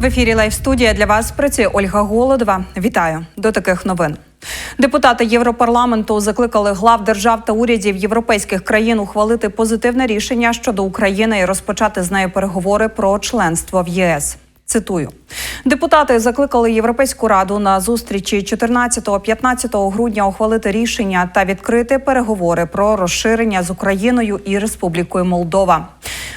В ефірі Лайв студія для вас працює Ольга Голодова. Вітаю до таких новин. Депутати Європарламенту закликали глав держав та урядів європейських країн ухвалити позитивне рішення щодо України і розпочати з нею переговори про членство в ЄС. Цитую, депутати закликали Європейську раду на зустрічі 14-15 грудня ухвалити рішення та відкрити переговори про розширення з Україною і Республікою Молдова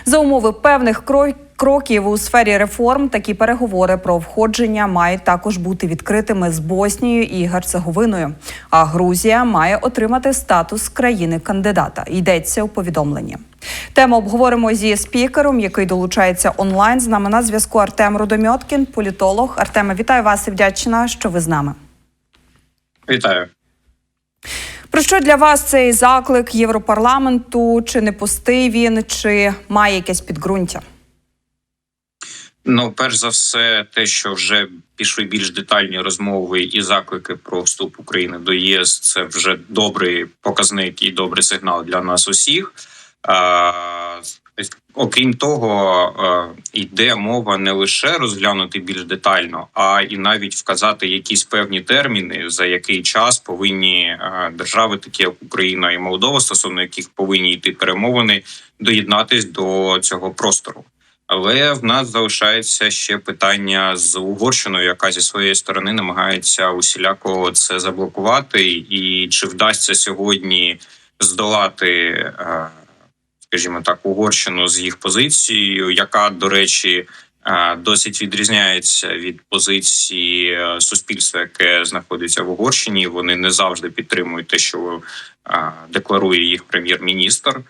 за умови певних кроків кроків у сфері реформ такі переговори про входження мають також бути відкритими з Боснією і Герцеговиною. А Грузія має отримати статус країни-кандидата. Йдеться у повідомленні. Тему обговоримо зі спікером, який долучається онлайн. З нами на зв'язку Артем Рудомьоткін, політолог. Артеме, вітаю вас і вдячна, що ви з нами. Вітаю. Про що для вас цей заклик Європарламенту? Чи не пустий він, чи має якесь підґрунтя? Ну, перш за все, те, що вже пішли більш детальні розмови і заклики про вступ України до ЄС, це вже добрий показник і добрий сигнал для нас усіх. Окрім того, йде мова не лише розглянути більш детально, а і навіть вказати якісь певні терміни, за який час повинні держави, такі як Україна і Молдова, стосовно яких повинні йти перемовини, доєднатись до цього простору. Але в нас залишається ще питання з Угорщиною, яка зі своєї сторони намагається усіляко це заблокувати, і чи вдасться сьогодні здолати, скажімо так, Угорщину з їх позицією, яка до речі досить відрізняється від позиції суспільства, яке знаходиться в Угорщині. Вони не завжди підтримують те, що декларує їх прем'єр-міністр.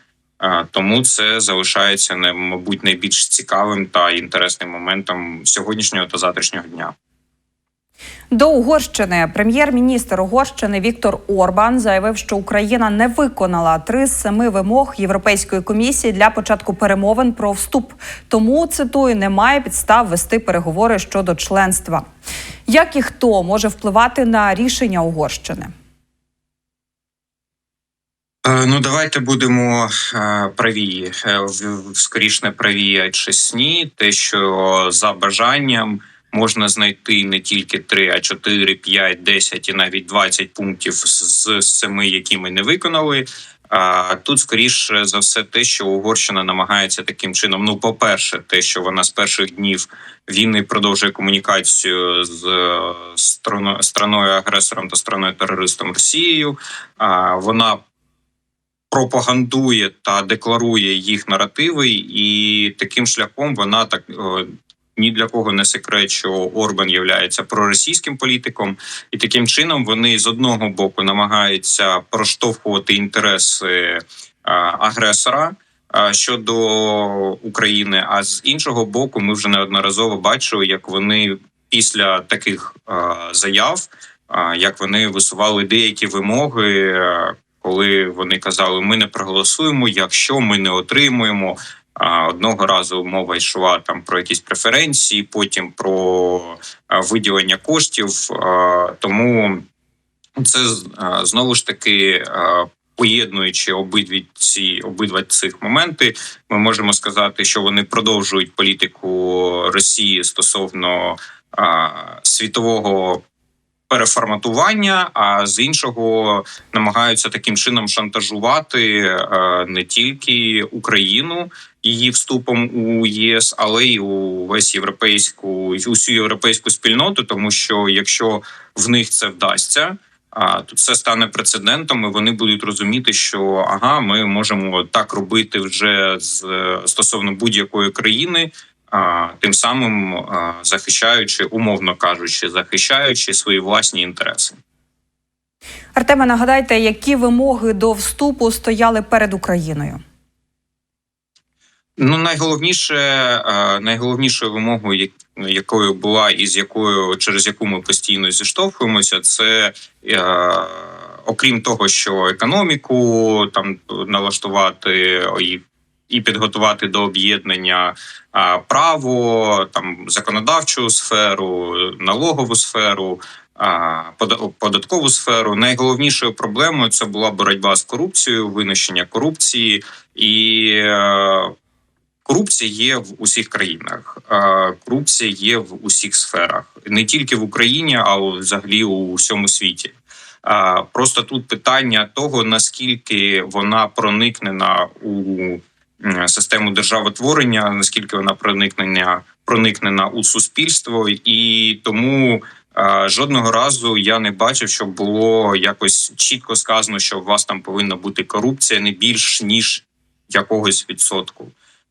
Тому це залишається не мабуть найбільш цікавим та інтересним моментом сьогоднішнього та завтрашнього дня. До Угорщини прем'єр-міністр Угорщини Віктор Орбан заявив, що Україна не виконала три з семи вимог Європейської комісії для початку перемовин про вступ. Тому цитую, немає підстав вести переговори щодо членства. Як і хто може впливати на рішення Угорщини? Ну, давайте будемо праві скоріш не праві, чесні. Те, що за бажанням можна знайти не тільки 3, а 4, 5, 10 і навіть 20 пунктів з семи, які ми не виконали. А тут скоріше за все, те, що Угорщина намагається таким чином. Ну, по перше, те, що вона з перших днів війни продовжує комунікацію з страною агресором та страною терористом Росією. А вона пропагандує та декларує їх наративи, і таким шляхом вона так ні для кого не секрет, що Орбан є проросійським політиком, і таким чином вони з одного боку намагаються проштовхувати інтереси агресора. Щодо України, а з іншого боку, ми вже неодноразово бачили, як вони після таких заяв, як вони висували деякі вимоги коли вони казали, ми не проголосуємо, якщо ми не отримуємо. Одного разу мова йшла там про якісь преференції, потім про виділення коштів. Тому це знову ж таки поєднуючи обидві ці обидва цих моменти, ми можемо сказати, що вони продовжують політику Росії стосовно світового переформатування, а з іншого намагаються таким чином шантажувати е, не тільки Україну її вступом у ЄС, але й у весь європейську усю європейську спільноту, тому що якщо в них це вдасться. А тут це стане прецедентом, і вони будуть розуміти, що ага, ми можемо так робити вже з стосовно будь-якої країни, тим самим захищаючи, умовно кажучи, захищаючи свої власні інтереси. Артеме, нагадайте, які вимоги до вступу стояли перед Україною? Ну, найголовніше, найголовнішою вимогою, якою була і з якою через яку ми постійно зіштовхуємося, це окрім того, що економіку там налаштувати і і підготувати до об'єднання право, там законодавчу сферу, налогову сферу. Податкову сферу найголовнішою проблемою це була боротьба з корупцією, винищення корупції, і е, Корупція є в усіх країнах. Корупція є в усіх сферах, не тільки в Україні, а взагалі у всьому світі. Просто тут питання того, наскільки вона проникнена у систему державотворення, наскільки вона проникнена проникнена у суспільство, і тому е, жодного разу я не бачив, щоб було якось чітко сказано, що у вас там повинна бути корупція не більш ніж якогось відсотку.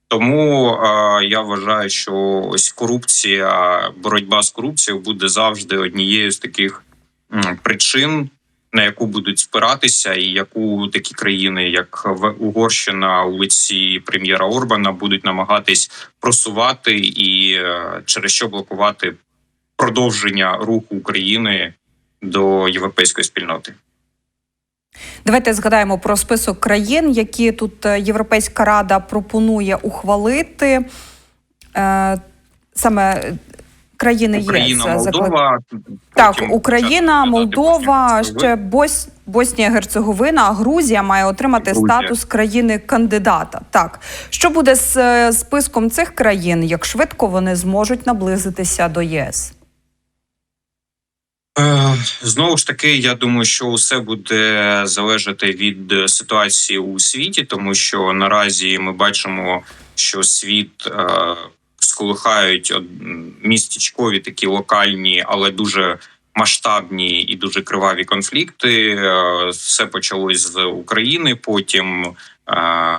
Тому е, я вважаю, що ось корупція, боротьба з корупцією буде завжди однією з таких причин, на яку будуть спиратися, і яку такі країни, як Угорщина у лиці прем'єра Орбана, будуть намагатись просувати і е, через що блокувати продовження руху України до європейської спільноти. Давайте згадаємо про список країн, які тут е, Європейська Рада пропонує ухвалити. Е, Саме країни Україна, ЄС заклик- Молдова, Так, Україна, Молдова, ще Бос... Боснія Герцеговина, а Грузія має отримати Грузія. статус країни кандидата. Так що буде з е, списком цих країн? Як швидко вони зможуть наблизитися до ЄС? Е, Знову ж таки, я думаю, що усе буде залежати від е, ситуації у світі, тому що наразі ми бачимо, що світ е, од- м, містечкові такі локальні, але дуже масштабні і дуже криваві конфлікти. Е, Все почалось з України, потім. е,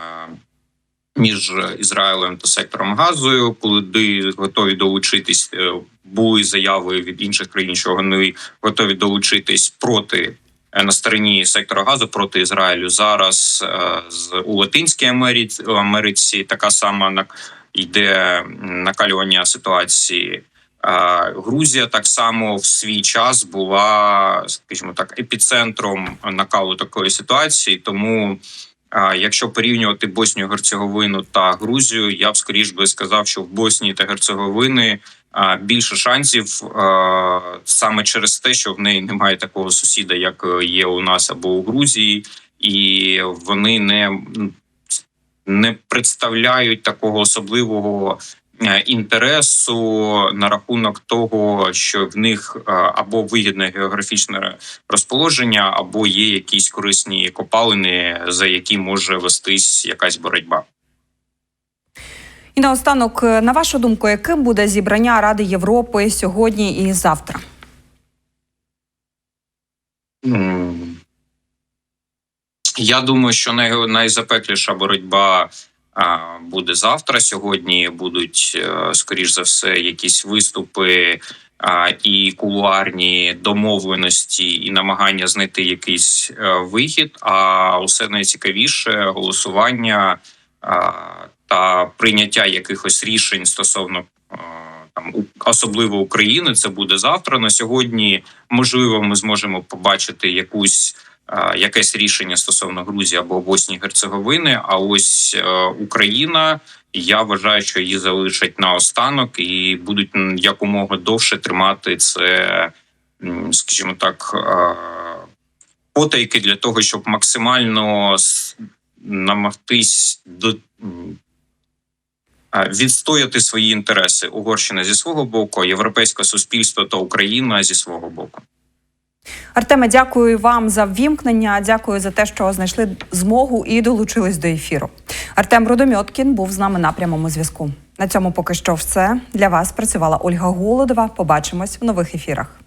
Між Ізраїлем та сектором Газою, коли готові долучитись, е, були заяви від інших країн, що вони готові долучитись проти е, на стороні сектора газу проти Ізраїлю. Зараз е, з у Латинській Америці, Америці така сама на йде накалювання ситуації. Грузія так само в свій час була, скажімо так, епіцентром накалу такої ситуації. Тому, якщо порівнювати Боснію Герцеговину та Грузію, я б скоріш би сказав, що в Боснії та Герцеговини більше шансів саме через те, що в неї немає такого сусіда, як е, є у нас або у Грузії, і вони не, не представляють такого особливого е, інтересу на рахунок того, що в них е, або вигідне географічне розположення, або є якісь корисні копалини, за які може вестись якась боротьба. І наостанок, е, на вашу думку, яким буде зібрання Ради Європи сьогодні і завтра? Я думаю, що най- найзапекліша боротьба буде завтра. Сьогодні будуть, е, скоріш за все, якісь виступи і кулуарні домовленості, і намагання знайти якийсь е, вихід. А усе найцікавіше голосування та прийняття якихось рішень стосовно. е, Там особливо України це буде завтра. На сьогодні можливо, ми зможемо побачити якусь якесь рішення стосовно Грузії або Боснії Герцеговини. А ось е, Україна, я вважаю, що її залишать наостанок і будуть якомога довше тримати це, скажімо так, потайки для того, щоб максимально намагтись до. Відстояти свої інтереси Угорщина зі свого боку, європейське суспільство та Україна зі свого боку. Артеме, дякую вам за ввімкнення. Дякую за те, що знайшли змогу і долучились до ефіру. Артем Рудомьоткін був з нами на прямому зв'язку. На цьому поки що все для вас працювала Ольга Голодова. Побачимось в нових ефірах.